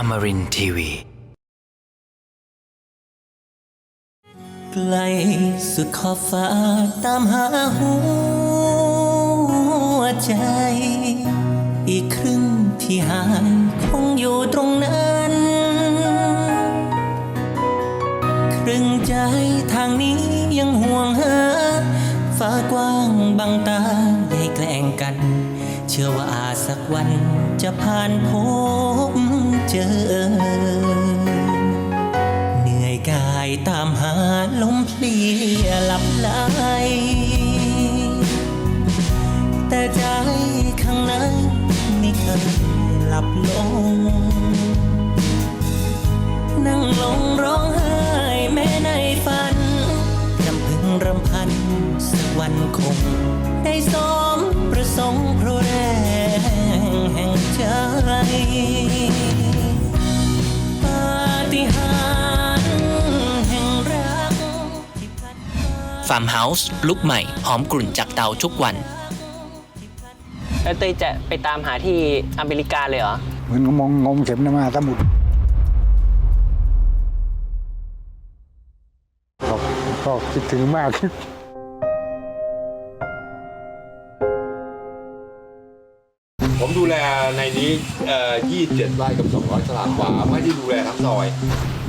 Amarin Tiwi. ไกลสุดขอบฟ้าตามหาหัวใจ อีกครึ่งที่หางคงอยู่ตรงนั้น ครึ่งใจทางนี้ยังห่วงหาฟ้ากว้างบังตาให้แกล้งกัน เชื่อว่าอาสักวันจะผ่านพบเจอ เหนื่อยกายตามหาลมเพลียหลับไหลแต่ใจข้างในไม่เคยหลับลง นั่งลงร้องไห้แม้ในฝันรำพึงรำพันสักวันคง ได้สมประสงค์เพราะ ปาฏิหาริย์แห่งรักที่พลัดพรากฟาร์มเฮาส์ลุกใหม่ หอมกลุ่นจากเตาทุกวัน แล้วเต้ยจะไปตามหาที่อเมริกาเลยเหรอ เหมือนมองงมเข็มในมหาสมุทรก็ก็คิดถึงมาก ผมดูแลในนี้เอ่อ27ไร่กับ 200ตารางวาไม่ได้ดูแลทั้งซอย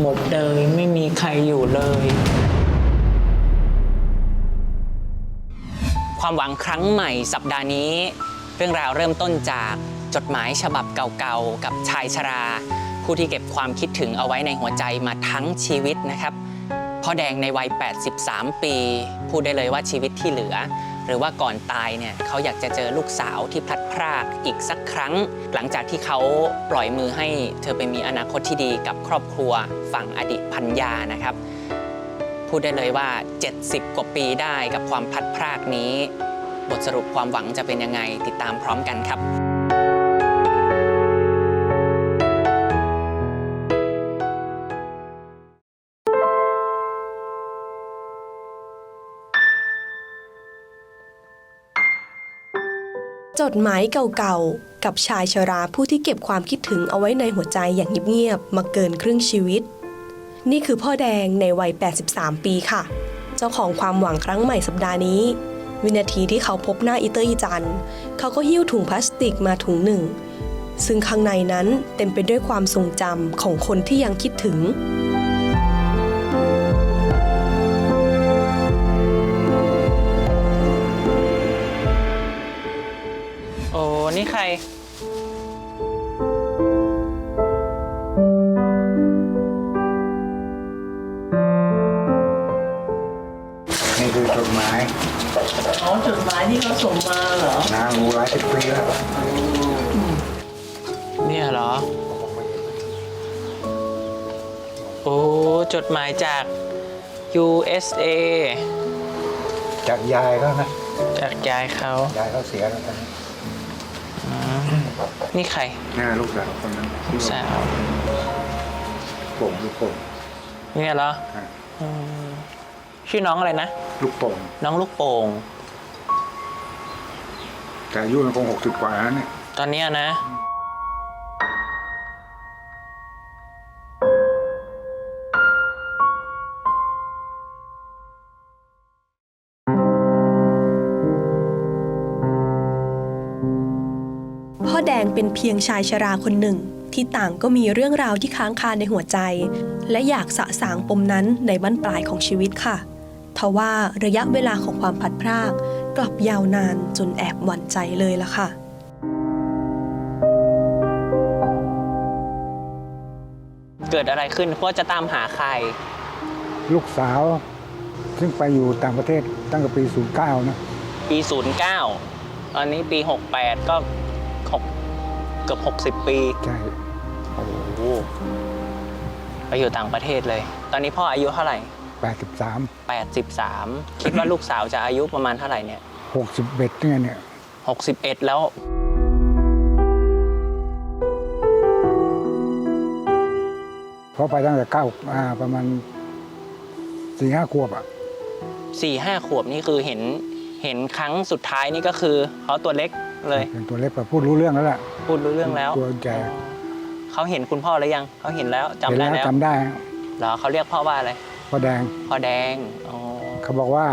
หมดเลยไม่มีใครอยู่เลย ความหวังครั้งใหม่สัปดาห์นี้ เรื่องราวเริ่มต้นจากจดหมายฉบับเก่าๆ กับชายชรา ผู้ที่เก็บความคิดถึงเอาไว้ในหัวใจมาทั้งชีวิตนะครับพ่อแดงในวัย 83 ปี พูดได้เลยว่าชีวิตที่เหลือ หรือว่าก่อนตายเนี่ยเขาอยากจะเจอลูกสาวที่พลัดพรากอีกสักครั้ง หลังจากที่เขาปล่อยมือให้เธอไปมีอนาคตที่ดีกับครอบครัวฝั่งอดีตพันยานะครับ พูดได้เลยว่า 70 กว่าปีได้กับความพลัดพรากนี้ บทสรุปความหวังจะเป็นยังไงติดตามพร้อมกันครับ ดหมายเก่าๆ กับชายชราผู้ที่เก็บความคิดถึงเอาไว้ในหัวใจอย่างเงียบๆ มาเกินครึ่งชีวิต นี่คือพ่อแดงในวัย 83 ปีค่ะ เจ้าของความหวังครั้งใหม่สัปดาห์นี้ วินาทีที่เขาพบหน้าอีเตอร์อีจัน เขาก็หิ้วถุงพลาสติกมาถุงหนึ่ง ซึ่งข้างในนั้นเต็มไปด้วยความทรงจำของคนที่ยังคิดถึง โอ้นี่ใคร นี่คือจดหมายอ๋อจดหมายที่เขาส่งมาเหรอนางรู้หลายสิบปีแล้วเนี่ยเหรอ โอ้จดหมายจาก USA จากยายเขานะ จากยายเขายายเขาเสียแล้วตอนนี้นี่ใครน่าลูกสาวคนนั้นลูกสาวโป่งลูกโป่งเนี่ยเหรออะอืมชื่อน้องอะไรนะ ลูกโป่งน้องลูกโป่ง แต่อายุมันคงหกสิบกว่าแล้วเนี่ยตอนเนี้ยนะ แดงเป็นเพียงชายชราคนหนึ่ง ที่ต่างก็มีเรื่องราวที่ค้างคาในหัวใจ และอยากสะสางปมนั้นในบั้นปลายของชีวิตค่ะทว่าระยะเวลาของความพัดพราก กลับยาวนานจนแอบหวั่นใจเลยละค่ะเกิดอะไรขึ้นเพราะจะตามหาใคร ลูกสาว ซึ่งไปอยู่ต่างประเทศตั้งแต่ปีศูนย์เก้านะ ปี 09ตอนนี้ปี 68 ก็ หกเกือบ 60 ปี ใช่โอ้โหไปอยู่ต่างประเทศเลย ตอนนี้พ่ออายุเท่าไหร่แปดสิบสาม83 คิดว่าลูกสาวจะอายุประมาณเท่าไหร่เนี่ยหกสิบเอ็ดเนี่ยเนี่ย61 แล้ว เพราะไปตั้งแต่เก้าอ่าประมาณสี่ห้าขวบอะ 4 5 ขวบนี่คือเห็น เห็นครั้งสุดท้ายนี่ก็คือเขาตัวเล็กเลยเป็นตัวเล็กแบบพูดรู้เรื่องแล้วล่ะพูดรู้เรื่องแล้วตัวใหญ่เขาเห็นคุณพ่อหรือยังเขาเห็นแล้วจำเห็นได้แล้วแล้วจำได้เหรอเขาเรียกพ่อว่าอะไรพ่อแดงพ่อแดงอ๋อเขาบอกว่า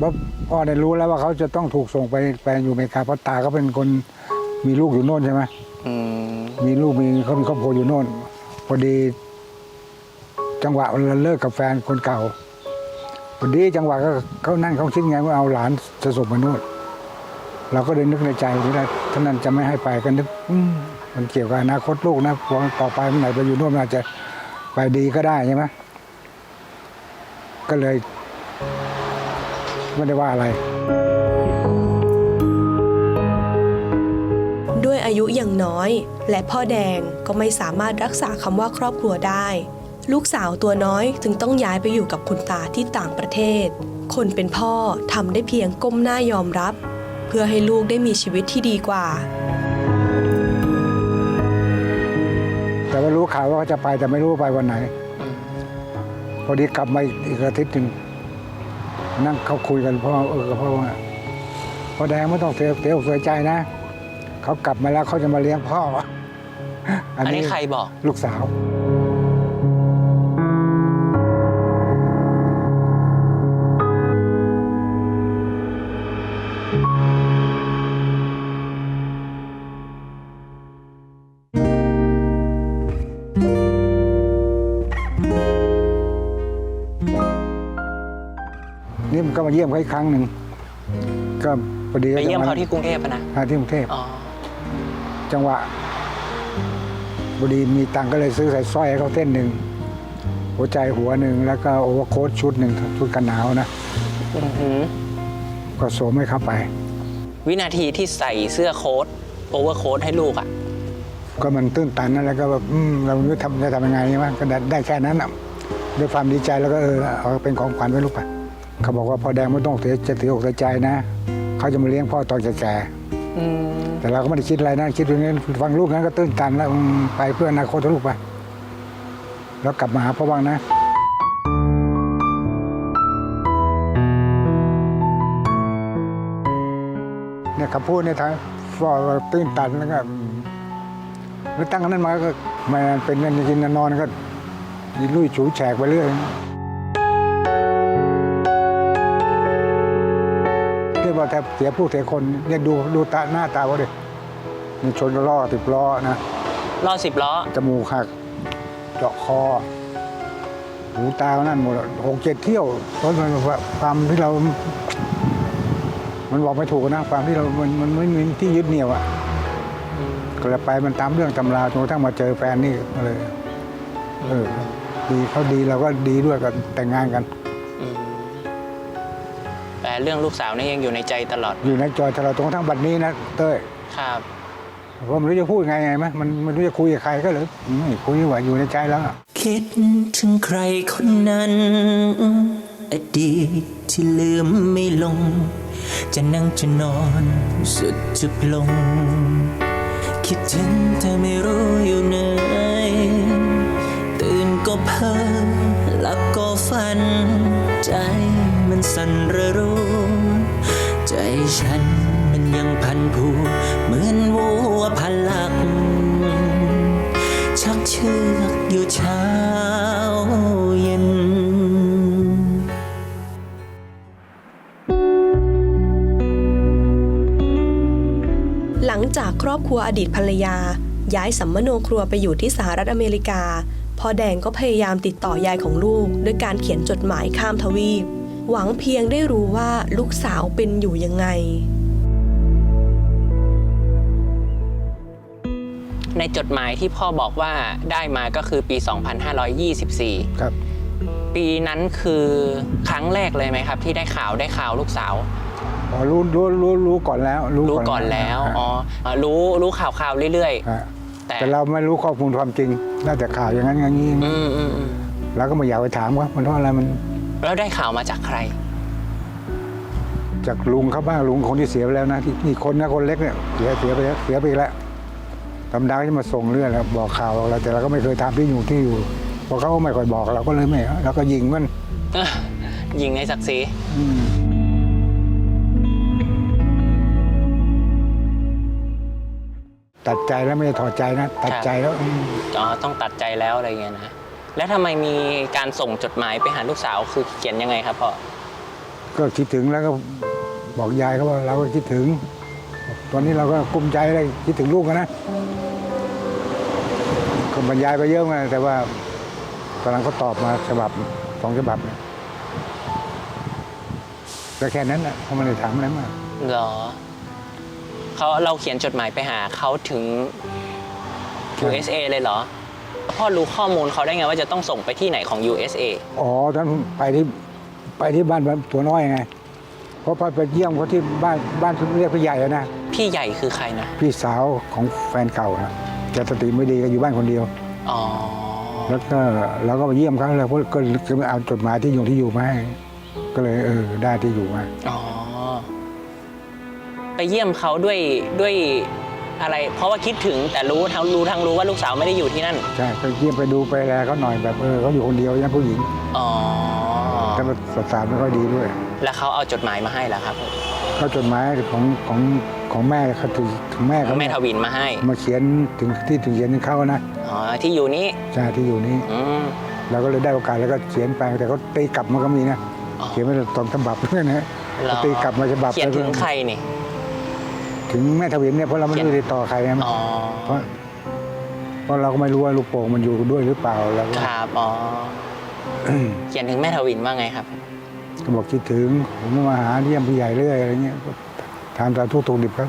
ว่าพ่อได้รู้แล้วว่าเขาจะต้องถูกส่งไปไปอยู่อเมริกาเพราะตาเขาเป็นคนมีลูกอยู่โน่นใช่ไหมอืมมีลูกมีเขามีครอบครัวอยู่โน่นพอดี จังหวะเราเลิกกับแฟนคนเก่า พอดีจังหวะก็เขานั่นเขาคิดไงว่าเอาหลานจะส่งมาโน่นเราก็เลยนึกในใจว่าท่านั้นจะไม่ให้ไปก็นึกมันเกี่ยวกับอนาคตลูกนะพอต่อไปเมื่อไหร่ไปอยู่โน่นมันอาจจะไปดีก็ได้ใช่ไหมก็เลยไม่ได้ว่าอะไรด้วยอายุอย่างน้อย และพ่อแดงก็ไม่สามารถรักษาคำว่าครอบครัวได้ ลูกสาวตัวน้อยจึงต้องย้ายไปอยู่กับคุณตาที่ต่างประเทศ คนเป็นพ่อทำได้เพียงก้มหน้ายอมรับ เพื่อให้ลูกได้มีชีวิตที่ดีกว่า แต่ว่ารู้ข่าวว่าเขาจะไปแต่ไม่รู้ว่าไปวันไหนอืมพอดีกลับมาอีกอาทิตย์หนึ่งนั่งเขาคุยกันพ่อเออกับพ่อว่าพ่อแดงไม่ต้องเสียเสียอกเสียใจนะเขากลับมาแล้วเขาจะมาเลี้ยงพ่ออันนี้ใครบอกลูกสาว ก็มาเยี่ยมเขาอีกครั้งหนึ่งก็พอดีไปเยี่ยมจะเขาที่กรุงเทพอะนะอ่าที่กรุงเทพอ๋อจังหวะพอดีมีตังค์ก็เลยซื้อใส่สร้อยให้เขาเส้นหนึ่งหัวใจหัวหนึ่งแล้วก็โอเวอร์โค้ทชุดหนึ่งชุดกันหนาวนะอื้อหือก็สวมให้เขาไป วินาทีที่ใส่เสื้อโค้ทโอเวอร์โค้ทให้ลูกอะก็มันตื้นตันนะแล้วก็แบบอืมเราไม่รู้ทำจะทำยังไงใช่ไหมก็ได้ได้แค่นั้นอะด้วยความดีใจแล้วก็เออเอาเป็นของขวัญไว้ลูกไป เขาบอกว่าพอแดงไม่ต้องเสียจะถืออกเสียใจนะ เขาจะมาเลี้ยงพ่อตอนแก่อืมๆแต่เราก็ไม่ได้คิดอะไรนะคิดอย่างนี้ฟังลูกนั้นก็ตื้นตันแล้วอืมไปเพื่ออนาคตของลูกไปแล้วกลับมาหาพ่อบ้างนะเนี่ยคำพูดเนี่ยทางฟอตื้นตันแล้วก็อืมแล้วตั้งแต่นั้นมาก็ไมันเป็นเงินกินนอนก็ยิลุยฉูแฉกไปเรื่อย ว่าแทบเสียผู้เสียคนเนี่ยดูดูตาหน้าตาเขาดิมีชนล้อติดล้อนะล้อสิบล้อจมูกหักเจาะคอหูตานั่นหมดหกเจ็ดเที่ยวเพราะมันว่าความที่เรา มันบอกไม่ถูกนะความที่เรา มันมันไม่มีที่ยึดเหนี่ยวอะก็เลยไปมันตามเรื่องตำราจนกระทั่งมาเจอแฟนนี่ก็เลย เออ ดีเขาดีเราก็ดีด้วยกันแต่งงานกันอืมแต่ เรื่องลูกสาวนี่ยังอยู่ในใจตลอด อยู่ในจอยตลอดจนกระทั่งบัดนี้นะเต้ยครับเพราะมันไม่รู้จะพูดไงไงไหมมันไม่รู้จะคุยกับใครก็เลยไม่คุยดีกว่าอยู่ในใจแล้วอะคิดถึงใครคนนั้น อดีตที่ลืมไม่ลง จะนั่งจะนอนสุดจุดลง คิดถึงแต่ไม่รู้อยู่ไหนตื่นก็เพ้อหลับก็ฝันใจมัน สั่นระรูใจฉันมันยังพันผูเหมือนวัวพันหลัก ชักเชือกอยู่เช้าเย็นหลังจากครอบครัวอดีตภรรยา ย้ายสัมมโนครัวไปอยู่ที่สหรัฐอเมริกาพ่อแดงก็พยายามติดต่อยายของลูก ด้วยการเขียนจดหมายข้ามทวีป หวังเพียงได้รู้ว่าลูกสาวเป็นอยู่ยังไง ในจดหมายที่พ่อบอกว่าได้มาก็คือปี 2524 ครับ ปีนั้นคือครั้งแรกเลยไหมครับ ที่ได้ข่าวได้ข่าวลูกสาวอ๋อรู้รู้รู้รู้ก่อนแล้วรู้ก่อนแล้วอ๋อเอ่อรู้รู้ข่าวข่าวๆเรื่อยฮะๆแต่แต่เราไม่รู้ข้อมูลความจริงได้แต่ข่าวอย่างนั้นอย่างนี้อืมอืมอืมเราก็ไม่อยากไปถามว่ามันเพราะอะไรมัน แล้วได้ข่าวมาจากใคร จากลุงเขาบ้างลุงคนที่เสียไปแล้วนะที่นี่คนนะคนเล็กเนี่ยเสียเสียไปแล้วเสียไปอีกแล้วธรรมดาก็จะมาส่งเรื่องแล้วบอกข่าวเราแต่เราก็ไม่เคยถามที่อยู่ที่อยู่เพราะเขาก็ไม่ค่อยบอกเราก็เลยไม่เราก็ยิงมันยิงในศักดิ์ศรีอืมตตัดใจแล้วไม่ได้ถอดใจนะ ตัดใจแล้วอืมอ๋อต้องตัดใจแล้วอะไรเงี้ยนะ แล้วทำไมมีการส่งจดหมายไปหาลูกสาวคือเขียนยังไงครับพ่อก็คิดถึงแล้วก็บอกยายเขาว่าเราก็คิดถึง ตอนนี้เราก็กุ้มใจเลยคิดถึงลูกอะนะก็บรรยายไปเยอะมากแต่ว่าตอนหลังเขาตอบมาฉบับสองฉบับเนี่ยก็แค่นั้นแหละเขาไม่ได้ถามอะไรมากเหรอเขาเราเขียนจดหมายไปหาเขาถึง USA เลยเหรอ พ่อรู้ข้อมูลเขาได้ไงว่าจะต้องส่งไปที่ไหนของ USA อ๋อตอนไปที่ไปที่บ้านตัวน้อยไง เพราะไปเยี่ยมเขาที่บ้านบ้านเรียกพี่ใหญ่อะนะ พี่ใหญ่คือใครนะ พี่สาวของแฟนเก่านะแกสติไม่ดีก็อยู่บ้านคนเดียว อ๋อ แล้วก็เราก็ไปเยี่ยมเขาเลยเพราะก็ก็เอาจดหมายที่อยู่ที่อยู่มาให้ก็เลยเออได้ที่อยู่มา อ๋อ ไปเยี่ยมเขาด้วยด้วย อะไร เพราะว่าคิดถึงแต่รู้ทั้งรู้ทั้งรู้ว่าลูกสาวไม่ได้อยู่ที่นั่น ใช่ไปเยี่ยมไปดูไปแลเขาหน่อยแบบเออเขาอยู่คนเดียวยังผู้หญิงอ๋อแต่ว่าสสารไม่ค่อยดีด้วย แล้วเขาเอาจดหมายมาให้แล้วครับก็จดหมายของของของแม่เขาถึงถึงแม่เขาแม่เนี่ยทวินมาให้ มาเขียนถึงที่ถึงเขียนถึงเขานะอ๋อที่อยู่นี้ใช่ที่อยู่นี้อืมเราก็เลยได้โอกาสแล้วก็เขียนไปแต่เขาตีกลับมาก็มีนะอ๋อเขียนไม่ได้ตอนฉบับด้วยนะเหรอตีกลับมาฉบับเขียนถึงแล้วก็ใครนี่ ถึงแม่ทวินเนี่ยเพราะเราไม่เขียนได้ติดต่อใครนะอ๋อเพราะเพราะเราก็ไม่รู้ว่าลูกโป่งมันอยู่ด้วยหรือเปล่าแล้วก็ครับอ๋อเขียนถึงแม่ทวินว่าไงครับ ก็บอกคิดถึงผมมาหาเยี่ยมผู้ใหญ่เรื่อยอะไรเงี้ยก็ถามสารทุกข์ถูกดิบครับ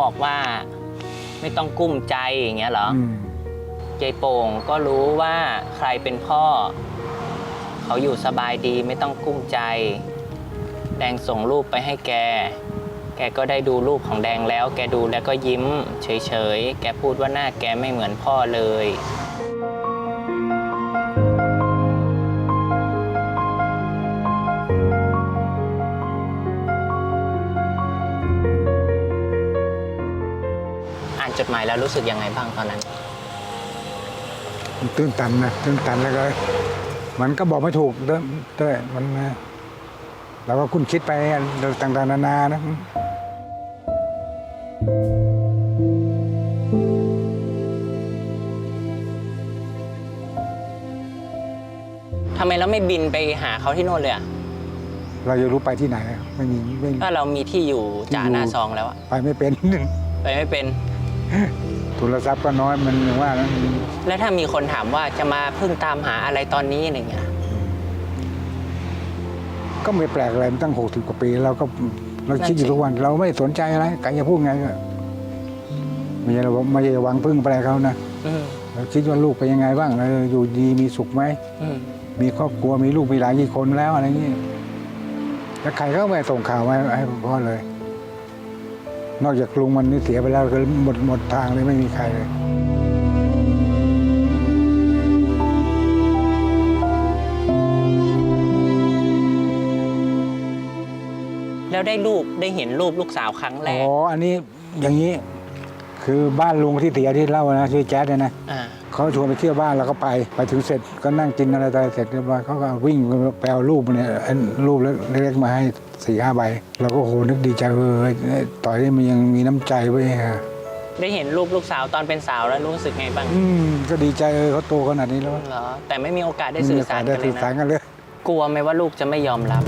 บอกว่าไม่ต้องกุ้มใจอย่างเงี้ยเหรออืมยายโป่งก็รู้ว่าใครเป็นพ่อ เขาอยู่สบายดีไม่ต้องกุ้มใจ แดงส่งรูปไปให้แก แกก็ได้ดูรูปของแดงแล้ว แกดูแล้วก็ยิ้ม เฉยๆ แกพูดว่าหน้าแกไม่เหมือนพ่อเลย จดหมายแล้วรู้สึกยังไงบ้างตอนนั้น มันตื้นตันนะตื้นตันแล้วก็ มันก็บอกไม่ถูกเด้อเต้ยมันนะเราก็คุ้นคิดไปต่างๆนานานะทำไมเราไม่บินไปหาเขาที่โน่นเลยอะเราจะรู้ไปที่ไหนอะไม่มีไม่ถ้าเรามีที่อยู่จ่าหน้าซองแล้วอะไปไม่เป็น ไปไม่เป็น ทุนทรัพย์ก็น้อยมันอย่างว่านะแล้วถ้ามีคนถามว่าจะมาเพิ่งตามหาอะไรตอนนี้อะไรเงี้ยก็ไม่แปลกอะไรมันตั้งหกสิบกว่าปีเราก็เราคิดอยู่ทุกวัน เราไม่สนใจอะไรใครจะพูดไงก็ไม่ใช่เราไม่ใช่หวังพึ่งไปเขานะอืมเราคิดว่าลูกเป็นยังไงบ้างเอออยู่ดีมีสุขไหมอืมมีครอบครัวมีลูกมีหลานกี่คนแล้วอะไรเงี้ยแล้วใครก็ไม่ส่งข่าวมาให้พ่อเลย นอกจากลุงมันนี่เสียไปแล้วคือหมดหมดทางเลยไม่มีใครเลยแล้วได้รูปได้เห็นรูปลูกสาวครั้งแรอ๋กออันนี้อย่างนี้ คือบ้านลุงที่เสียที่เล่านะชื่อแจ๊ดเนี่ยนะ อ่า เขาชวนไปเที่ยวบ้านเราก็ไป ไปถึงเสร็จก็นั่งกินอะไรต่ออะไรเสร็จเรียบร้อยเขาก็วิ่งไปเอารูปเนี่ยไอ้รูปเล็กๆมาให้สี่ห้าใบเราก็โหนึกดีใจเออเฮ้ยต่อยนี่มันยังมีน้ำใจไว้ยฮะได้เห็นรูปลูกสาวตอนเป็นสาวแล้วรู้สึกไงบ้าง อืมก็ดีใจเออเขาโตขนาดนี้แล้วเหรอแต่ไม่มีโอกาสได้สื่อสารได้กันเลสื่ยอสารนะกันเลยกลัวไหมว่าลูกจะไม่ยอมรับ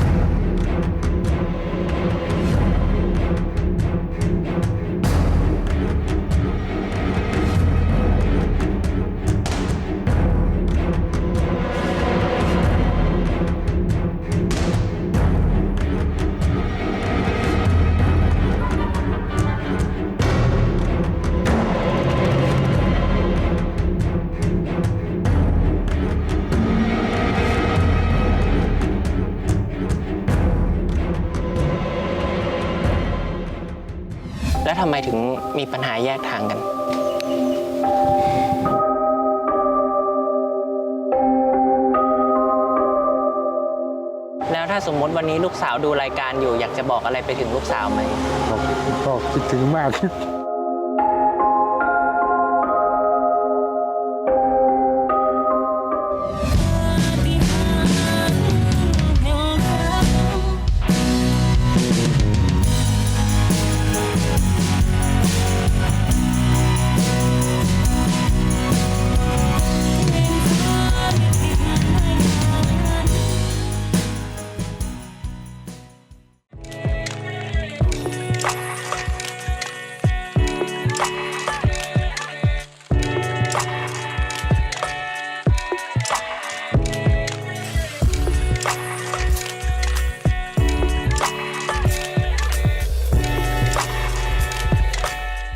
ำไมถึงมีปัญหาแยกทางกัน แล้วถ้าสมมติวันนี้ลูกสาวดูรายการอยู่ อยากจะบอกอะไรไปถึงลูกสาวไหม ก็ก็คิดถึงมาก